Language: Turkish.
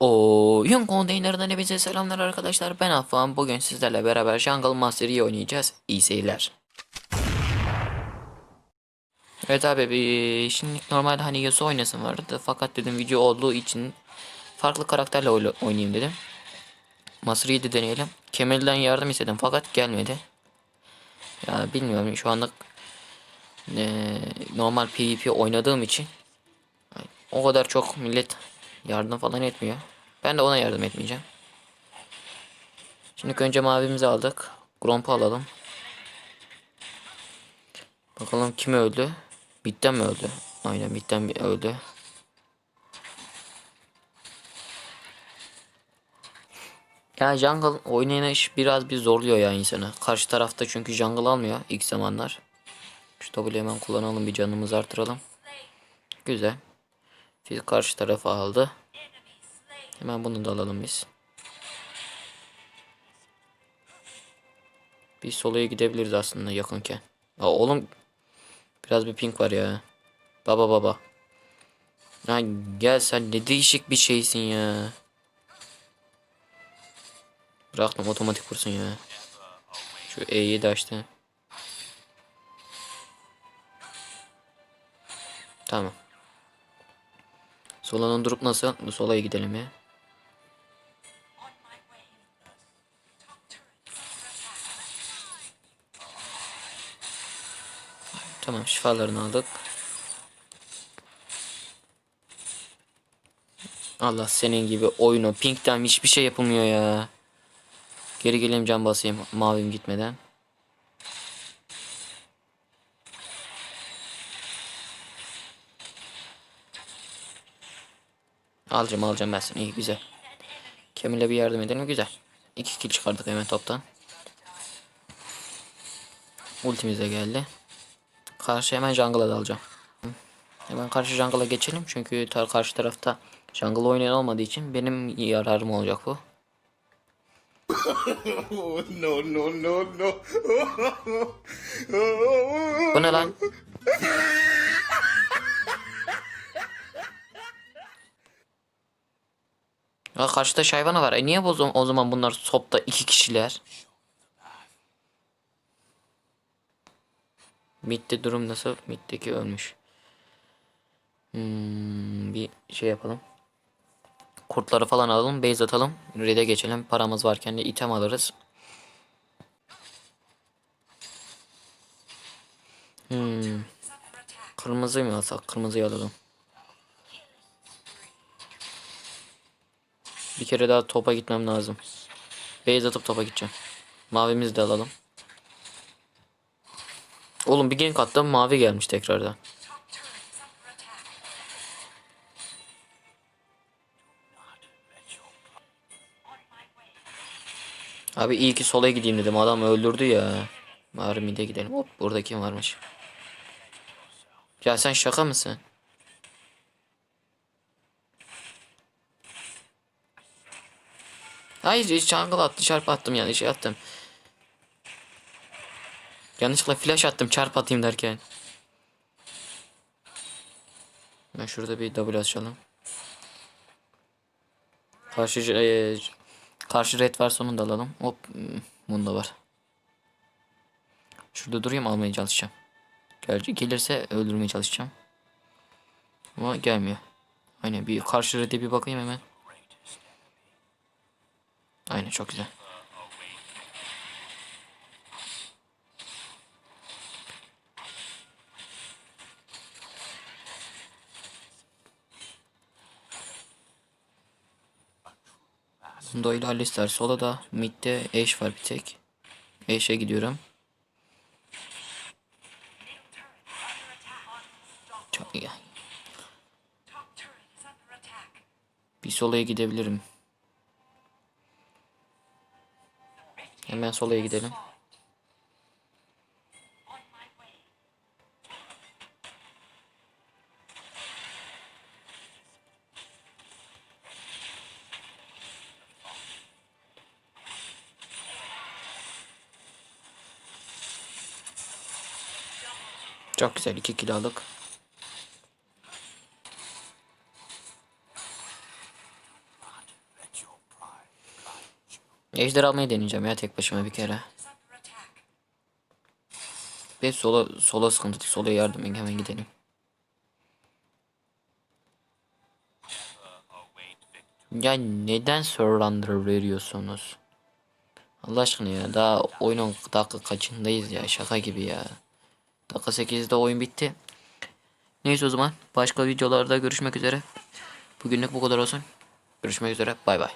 Oyun konteynerinden hepinize selamlar arkadaşlar. Ben Affan. Bugün sizlerle beraber Jungle Master'ı oynayacağız. İyi seyirler. Evet abi şimdi normalde hani Yasuo oynasın vardı. Fakat dedim video olduğu için farklı karakterle oynayayım dedim. Master'ı de deneyelim. Kemal'den yardım istedim fakat gelmedi. Ya bilmiyorum şu anlık eee, normal PvP oynadığım için o kadar çok millet yardım falan etmiyor. Ben de ona yardım etmeyeceğim. Şimdi önce mavimizi aldık. Gromp'u alalım. Bakalım kim öldü? Bitten mi öldü? Aynen bitten öldü. Ya jungle oynayış biraz bir zorluyor ya insanı. Karşı tarafta çünkü jungle almıyor ilk zamanlar. Şu W hemen kullanalım bir canımızı artıralım. Güzel. Fil karşı tarafa aldı. Hemen bunu da alalım biz. Bir soloya gidebiliriz aslında yakınken. Ya oğlum biraz bir pink var ya. Baba baba. Ya gel sen ne değişik bir şeysin ya. Bıraktım otomatik vursun ya. Şu E'yi de açtı. Tamam. Sola'nın durup nasıl? Bu solaya gidelim ya. Tamam şifalarını aldık. Allah senin gibi oyunu Pink'ten hiçbir şey yapılmıyor ya. Geri geleyim can basayım mavim gitmeden. Alacağım alacağım ben seni iyi güzel. Kemal'e bir yardım edelim güzel. İki kill çıkardık hemen toptan. Ultimiz de geldi. Karşı hemen jungle'a dalacağım. Hemen karşı jungle'a geçelim çünkü tar karşı tarafta jungle oynayan olmadığı için benim yararım olacak bu. No, no, no, no. Bu ne lan? Ya karşıda şayvana var. E niye bu zam- o zaman bunlar sopta iki kişiler? Mid'de durum nasıl? Mid'deki ölmüş. Hmm, bir şey yapalım. Kurtları falan alalım. Base atalım. Red'e geçelim. Paramız varken de item alırız. Hmm. Kırmızı mı alsak? Kırmızıyı alalım. Bir kere daha topa gitmem lazım. Base atıp topa gideceğim. Mavimizi de alalım. Oğlum bir gank attım mavi gelmiş tekrardan. Abi iyi ki sola gideyim dedim adam öldürdü ya. Bari mide gidelim. Hop burada kim varmış? Ya sen şaka mısın? Hayır jungle attı çarp attım yanlış şey attım. Yanlışlıkla flash attım çarp atayım derken. Ben şurada bir double açalım. Karşı e, karşı red var sonunda alalım. Hop hmm, bunda var. Şurada durayım almaya çalışacağım. Gerçi gelirse öldürmeye çalışacağım. Ama gelmiyor. Aynen bir karşı red'e bir bakayım hemen. Aynen çok güzel. Bunda ile Alistar sola da midde Ashe var bir tek. Ashe'e gidiyorum. Çok iyi. Bir solaya gidebilirim. Hemen solaya gidelim. Çok güzel 2 kilo Ejder almayı deneyeceğim ya tek başıma bir kere. Bir sola sola sıkıntı. Sola yardım edin, hemen gidelim. Ya neden surrender veriyorsunuz? Allah aşkına ya daha oyunun dakika kaçındayız ya şaka gibi ya. Dakika 8'de oyun bitti. Neyse o zaman başka videolarda görüşmek üzere. Bugünlük bu kadar olsun. Görüşmek üzere bay bay.